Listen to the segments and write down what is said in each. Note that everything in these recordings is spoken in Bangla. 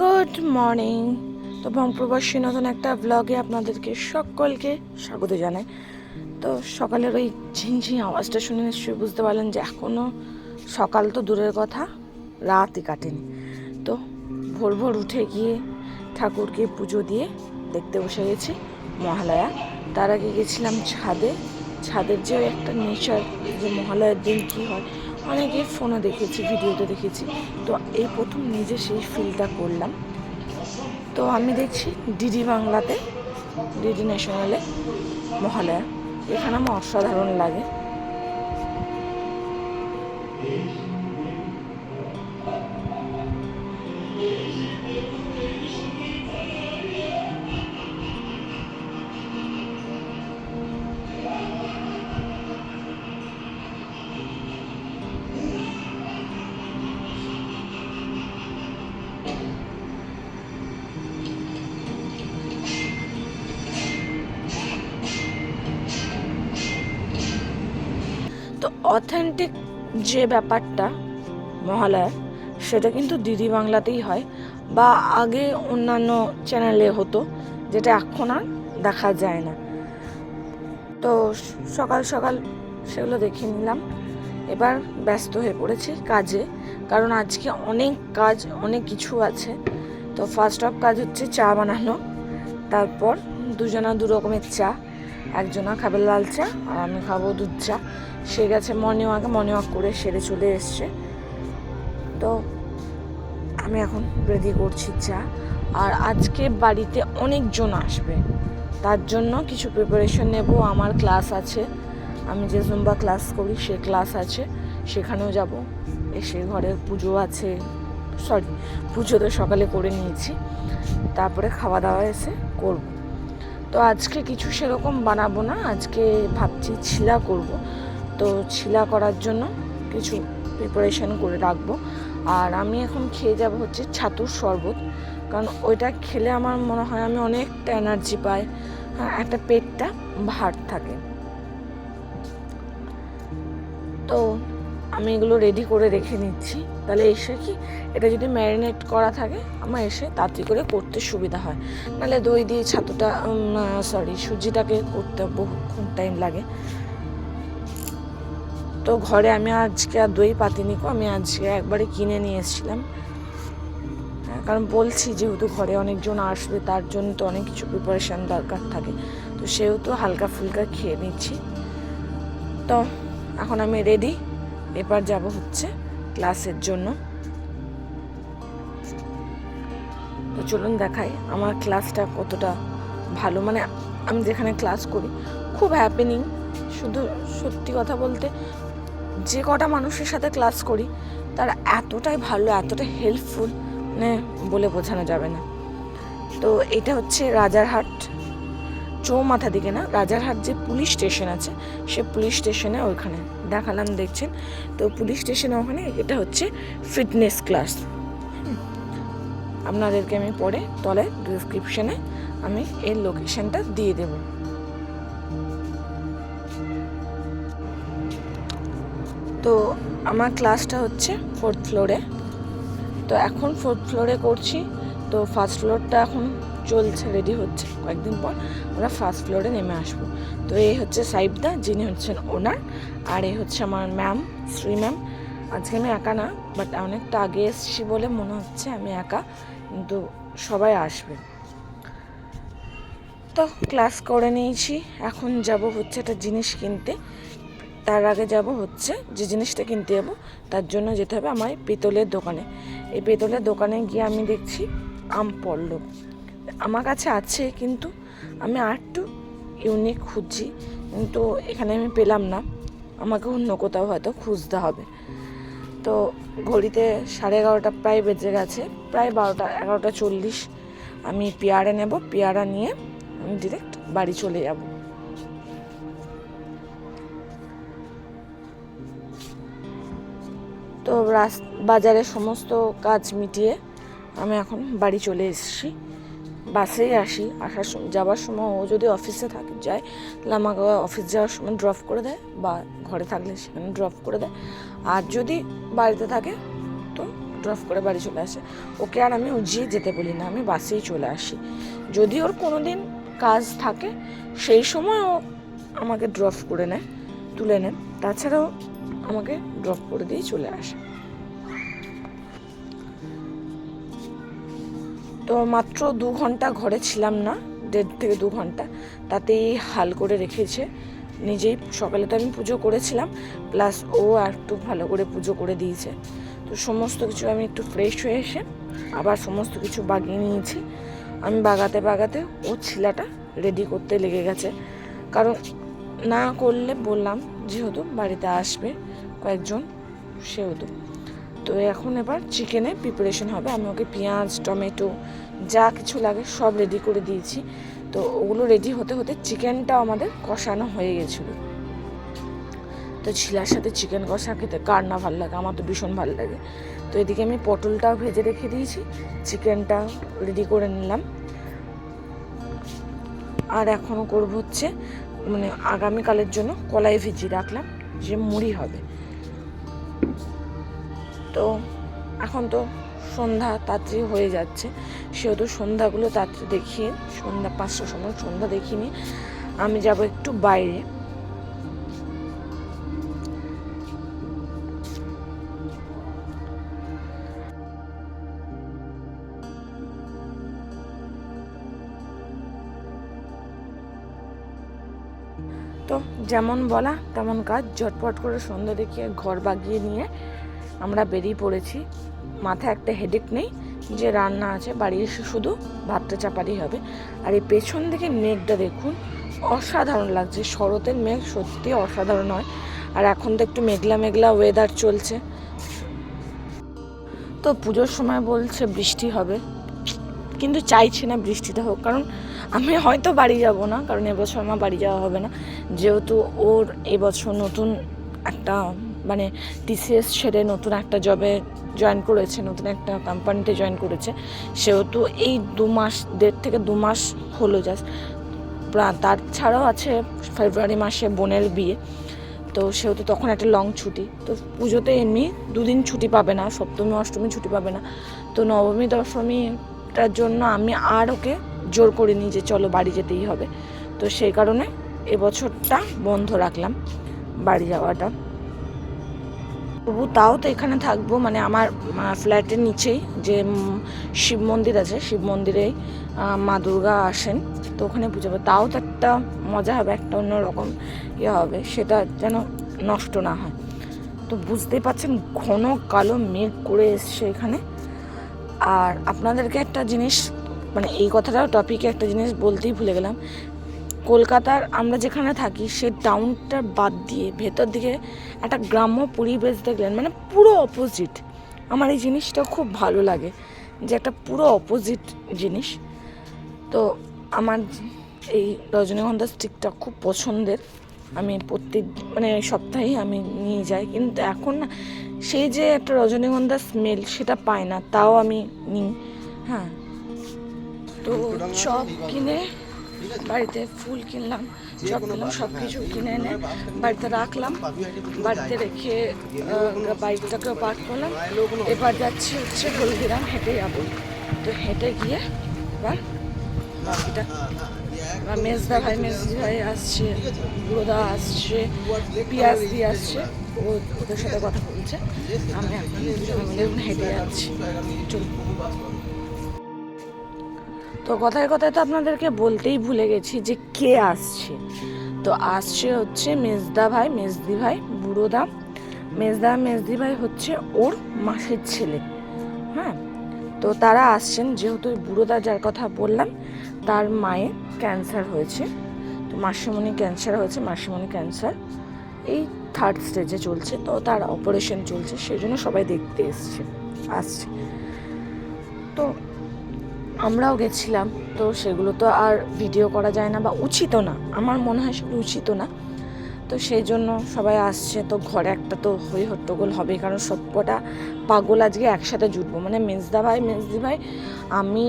গুড মর্নিং তো বংপ্রবাসী নতুন একটা ব্লগে আপনাদেরকে সকলকে স্বাগত জানাই। তো সকালের ওই ঝিনঝিন আওয়াজটা শুনে নিশ্চয়ই বুঝতে পারলেন যে এখনও সকাল তো দূরের কথা, রাতই কাটেনি। তো ভোর ভোর উঠে গিয়ে ঠাকুরকে পুজো দিয়ে দেখতে বসে গেছি মহালয়া। তার আগে গেছিলাম ছাদে। ছাদের যে একটা নেচার যে মহালয়ার দিন কী হয়, অনেকে ফোনে দেখেছি ভিডিওতে দেখেছি। তো এই প্রথম নিজে সেই ফিলটা করলাম। তো আমি দেখছি ডিডি বাংলাতে, ডিডি ন্যাশনালে মহালয়া। এখানে আমার অসাধারণ লাগে। অথেন্টিক যে ব্যাপারটা মহালয়া, সেটা কিন্তু দিদি বাংলাতেই হয় বা আগে অন্যান্য চ্যানেলে হতো, যেটা এখন আর দেখা যায় না। তো সকাল সকাল সেগুলো দেখে নিলাম। এবার ব্যস্ত হয়ে পড়েছি কাজে, কারণ আজকে অনেক কাজ, অনেক কিছু আছে। তো ফার্স্ট অফ কাজ হচ্ছে চা বানানো, তারপর দুজনা দু রকমের চা একজনা খাবে লাল চা আর আমি খাব দুধ চা। সে গেছে মর্নিং ওয়াকে মর্নিং ওয়াক করে সেরে চলে এসছে। তো আমি এখন রেডি করছি চা। আর আজকে বাড়িতে অনেকজন আসবে। তার জন্য কিছু প্রিপারেশন নেব। আমার ক্লাস আছে। আমি যে জুম্বা ক্লাস করি, সে ক্লাস আছে। সেখানেও যাব। এসে ঘরে পুজো আছে। সরি পুজো তো সকালে করে নিয়েছি। তারপরে খাওয়া দাওয়া এসে করব। তো আজকে কিছু সেরকম বানাবো না, আজকে ভাবছি ছিলা করব। তো ছিলা করার জন্য কিছু প্রিপারেশন করে রাখব। আর আমি এখন খেয়ে যাব হচ্ছে ছাতুর শরবত, কারণ ওইটা খেলে আমার মনে হয় আমি অনেকটা এনার্জি পাই হ্যাঁ একটা পেটটা ভার থাকে। তো আমি এগুলো রেডি করে রেখে নিচ্ছি। তাহলে এসে কি এটা যদি ম্যারিনেট করা থাকে আমার এসে তাড়াতাড়ি করে করতে সুবিধা হয়। নাহলে দই দিয়ে ছাতুটা সরি সুজিটাকে করতে বহুক্ষণ টাইম লাগে। তো ঘরে আমি আজকে আর দই পাতিনি কো আমি আজকে একবারে কিনে নিয়ে এসেছিলাম। হ্যাঁ, কারণ বলছি যেহেতু ঘরে অনেকজন আসবে তার জন্য তো অনেক কিছু প্রিপারেশান দরকার থাকে। তো সেহেতু হালকা ফুলকা খেয়ে নিচ্ছি। তো এখন আমি রেডি এবার যাব হচ্ছে ক্লাসের জন্য। তো চলুন দেখাই আমার ক্লাসটা কতটা ভালো। মানে আমি যেখানে ক্লাস করি, খুব হ্যাপেনিং শুধু সত্যি কথা বলতে, যে কটা মানুষের সাথে ক্লাস করি, তারা এতটাই ভালো এতটা হেল্পফুল মানে বলে বোঝানো যাবে না। তো এটা হচ্ছে রাজারহাট। চৌমাথা দিকে না, রাজারহাট যে পুলিশ স্টেশন আছে, সে পুলিশ স্টেশনে ওইখানে দেখালাম, দেখছেন? তো পুলিশ স্টেশনে ওখানে এটা হচ্ছে ফিটনেস ক্লাস। আপনাদেরকে আমি পরে তলে ডিসক্রিপশনে আমি এর লোকেশনটা দিয়ে দেব। তো আমার ক্লাসটা হচ্ছে ফোর্থ ফ্লোরে তো এখন ফোর্থ ফ্লোরে করছি। তো ফার্স্ট ফ্লোরটা এখন চলছে রেডি হচ্ছে। কয়েকদিন পর আমরা ফার্স্ট ফ্লোরে নেমে আসব। তো এই হচ্ছে সাইবদা যিনি হচ্ছেন ওনার আর এই হচ্ছে আমার ম্যাম শ্রী ম্যাম আজকে আমি একা না বাট অনেকটা আগে এসেছি বলে মনে হচ্ছে আমি একা, কিন্তু সবাই আসবে। তো ক্লাস করে নিয়েছি, এখন যাব হচ্ছে একটা জিনিস কিনতে। তার আগে যাব হচ্ছে যে জিনিসটা কিনতে যাব, তার জন্য যেতে হবে আমার পেতলের দোকানে। এই পেতলের দোকানে গিয়ে আমি দেখছি আম পড়ল। আমার কাছে আছে, কিন্তু আমি আর একটু ইউনিক খুঁজছি। কিন্তু এখানে আমি পেলাম না। আমাকে অন্য কোথাও হয়তো খুঁজতে হবে। তো ঘড়িতে সাড়ে এগারোটা প্রায় বেজে গেছে। প্রায় বারোটা, এগারোটা চল্লিশ। আমি পেয়ারা নেব। পেয়ারা নিয়ে আমি ডিরেক্ট বাড়ি চলে যাব। তো বাজারে সমস্ত কাজ মিটিয়ে আমি এখন বাড়ি চলে এসেছি। বাসেই আসি, আসার সময় যাওয়ার সময় ও যদি অফিসে থাকে, যায়, তাহলে আমাকে অফিস যাওয়ার সময় ড্রপ করে দেয় বা ঘরে থাকলে সেখানে ড্রপ করে দেয়। আর যদি বাড়িতে থাকে, তো ড্রপ করে বাড়ি চলে আসে। ওকে আর আমি উজিয়ে যেতে বলি না, আমি বাসেই চলে আসি। যদি ওর কোনো দিন কাজ থাকে, সেই সময় ও আমাকে ড্রপ করে নেয়, তুলে নেয়। তাছাড়াও আমাকে ড্রপ করে দিয়ে চলে আসে। তো মাত্র দু ঘণ্টা ঘরে ছিলাম না, দেড় থেকে দু ঘণ্টা। তাতেই হাল করে রেখেছে। নিজেই সকালে তো আমি পুজো করেছিলাম, প্লাস ও একটু ভালো করে পুজো করে দিয়েছে। তো সমস্ত কিছু আমি একটু ফ্রেশ হয়ে এসে আবার সমস্ত কিছু বাগিয়ে নিয়েছি। আমি বাগাতে বাগাতে ও ছিলাটা রেডি করতে লেগে গেছে। কারণ না করলে বললাম, যেহেতু বাড়িতে আসবে কয়েকজন, সেহেতু। তো এখন এবার চিকেনে প্রিপারেশন হবে। আমি ওকে পেঁয়াজ, টমেটো যা কিছু লাগে সব রেডি করে দিয়েছি। তো ওগুলো রেডি হতে হতে চিকেনটাও আমাদের কষানো হয়ে গেছিল। তো ছিলার সাথে চিকেন কষা খেতে কার না ভালো লাগে? আমার তো ভীষণ ভালো লাগে। তো এদিকে আমি পটলটাও ভেজে রেখে দিয়েছি। চিকেনটা রেডি করে নিলাম। আর এখনও করব হচ্ছে মানে আগামীকালের জন্য কলাই ভিজিয়ে রাখলাম, যে মুড়ি হবে। তো এখন তো সন্ধ্যা তাড়াতাড়ি হয়ে যাচ্ছে। সেহেতু সন্ধ্যাগুলো তাড়াতাড়ি দেখিয়ে সন্ধ্যা পাঁচটার সময় সন্ধ্যা দেখিনি আমি যাব একটু বাইরে। তো যেমন বলা তেমন কাজ, ঝটপট করে সন্ধ্যা দেখিয়ে ঘর বাগিয়ে নিয়ে আমরা বেরিয়ে পড়েছি। মাথায় একটা হেডেক নেই, যে রান্না আছে বাড়ি এসে শুধু ভাতটা চাপারই হবে। আর এই পেছন দিকে মেঘটা দেখুন, অসাধারণ লাগছে। শরতের মেঘ সত্যি অসাধারণ হয়। আর এখন তো একটু মেঘলা মেঘলা ওয়েদার চলছে। তো পুজোর সময় বলছে বৃষ্টি হবে। কিন্তু চাইছি না বৃষ্টিটা হোক, কারণ আমি হয়তো বাড়ি যাব না, কারণ এবছর আমার বাড়ি যাওয়া হবে না। যেহেতু ওর এবছর নতুন একটা মানে টিসিএস ছেড়ে নতুন একটা জবে জয়েন করেছে, নতুন একটা কোম্পানিতে জয়েন করেছে। সেহেতু এই দু মাস, দেড় থেকে দু মাস হলো জাস্ট তার ছাড়াও আছে ফেব্রুয়ারি মাসে বোনের বিয়ে। তো সেহেতু তখন একটা লং ছুটি। তো পুজোতে এমনি দুদিন ছুটি পাবে না, সপ্তমী, অষ্টমী ছুটি পাবে না। তো নবমী, দশমীটার জন্য আমি আর ওকে জোর করিনি যে চলো বাড়ি যেতেই হবে। তো সেই কারণে এবছরটা বন্ধ রাখলাম বাড়ি যাওয়াটা। তবু তাও তো এখানে থাকব মানে আমার ফ্ল্যাটের নিচেই যে শিব মন্দির আছে, শিব মন্দিরেই মা দুর্গা আসেন, তো ওখানে পুজো তাও তো একটা মজা হবে, একটা অন্যরকম ইয়ে হবে, সেটা যেন নষ্ট না হয়। তো বুঝতেই পারছেন ঘন কালো মেঘ করে এসছে এখানে। আর আপনাদেরকে একটা জিনিস মানে এই কথাটাও টপিকে একটা জিনিস বলতেই ভুলে গেলাম কলকাতার আমরা যেখানে থাকি সে টাউনটার বাদ দিয়ে ভেতর দিকে একটা গ্রাম্য পরিবেশ দেখলেন মানে পুরো অপোজিট আমার এই জিনিসটা খুব ভালো লাগে যে একটা পুরো অপোজিট জিনিস। তো আমার এই রজনীগন্ধা স্টিকটা খুব পছন্দের। আমি প্রত্যেক মানে সপ্তাহেই আমি নিয়ে যাই কিন্তু এখন না সেই যে একটা রজনীগন্ধা স্মেল সেটা পাই না তাও আমি নিই। হ্যাঁ। তো চপ কিনে বাড়িতে ফুল কিনলাম চপ কিনলাম সব কিছু কিনে এনে বাড়িতে রাখলাম বাড়িতে রেখে বাইকটাকেও পার্ক করলাম। এবার যাচ্ছি হচ্ছে হলদিরাম হেঁটে যাব। তো হেঁটে গিয়ে এবার বাকিটা এবার মেজদা ভাই মেজদি ভাই আসছে বুড়োদা আসছে পিয়াজ দিয়ে আসছে। ও ওদের সাথে কথা বলছে। আমি এখন হেঁটে যাচ্ছি। চলুন। তো কথায় কথায় তো আপনাদেরকে বলতেই ভুলে গেছি যে কে আসছে। তো আসছে হচ্ছে মেজদা ভাই, মেজদি ভাই বুড়োদা মেজদা, মেজদি ভাই হচ্ছে ওর মাসির ছেলে। হ্যাঁ? তো তারা আসছেন, যেহেতু ওই বুড়োদা যার কথা বললাম, তার মায়ের ক্যান্সার হয়েছে। তো মাসিমণি ক্যান্সার হয়েছে, মাসিমণি ক্যান্সার। এই থার্ড স্টেজে চলছে, তো তার অপারেশন চলছে সেই জন্য সবাই দেখতে এসছে, আসছে। তো আমরাও গেছিলাম, তো সেগুলো তো আর ভিডিও করা যায় না বা উচিত না। আমার মনে হয় সেগুলো উচিত না। তো সেই জন্য সবাই আসছে, তো ঘরে একটা তো হই হট্টগোল হবে কারণ সবকটা পাগল আজকে একসাথে জুটবো। মানে মেজদা ভাই, মেজদি ভাই, আমি,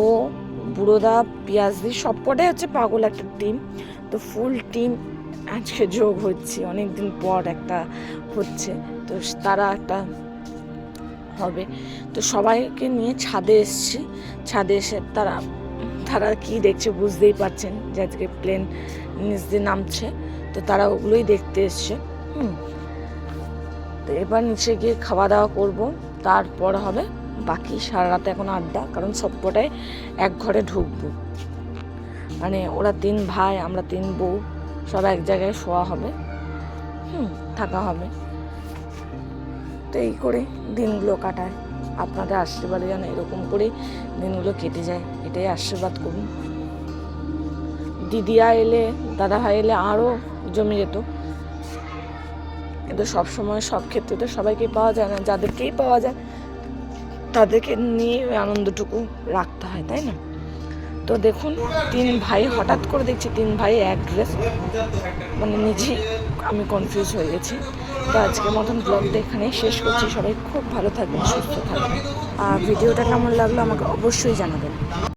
ও, বুড়োদা, পিয়াজদি, সবকটাই হচ্ছে পাগল একটা টিম তো ফুল টিম আজকে যোগ হচ্ছে অনেক দিন পর একটা হচ্ছে। তো তারা একটা হবে। তো সবাইকে নিয়ে ছাদে এসছি। ছাদে এসে তারা তারা কি দেখছে বুঝতেই পারছেন যে আজকে প্লেন নিচ দিয়ে নামছে। তো তারা ওগুলোই দেখতে এসছে। হুম। তো এবার নিচে গিয়ে খাওয়া দাওয়া করব। তারপর হবে বাকি সারা রাতে এখন আড্ডা, কারণ সবকটাই এক ঘরে ঢুকবো। মানে ওরা তিন ভাই, আমরা তিন বউ সব এক জায়গায় শোয়া হবে। হুম, থাকা হবে। এই করে দিনগুলো কাটায়। আপনাদের আশীর্বাদে যেন এরকম করেই দিনগুলো কেটে যায়। এটাই আশীর্বাদ করুন। দিদিয়া এলে, দাদা ভাই এলে আরও জমে যেত। কিন্তু সবসময় সব ক্ষেত্রে তো সবাইকে পাওয়া যায় না। যাদেরকেই পাওয়া যায়, তাদেরকে নিয়ে ওই আনন্দটুকু রাখতে হয়, তাই না? তো দেখুন, তিন ভাই হঠাৎ করে দেখছি, তিন ভাই এক ড্রেস মানে নিজেই আমি কনফিউজ হয়ে গেছি। তো আজকের মতন ব্লগটা এখানেই শেষ করছি। সবাই খুব ভালো থাকবেন, সুস্থ থাকবেন। আর ভিডিওটা কেমন লাগল আমাকে অবশ্যই জানাবেন।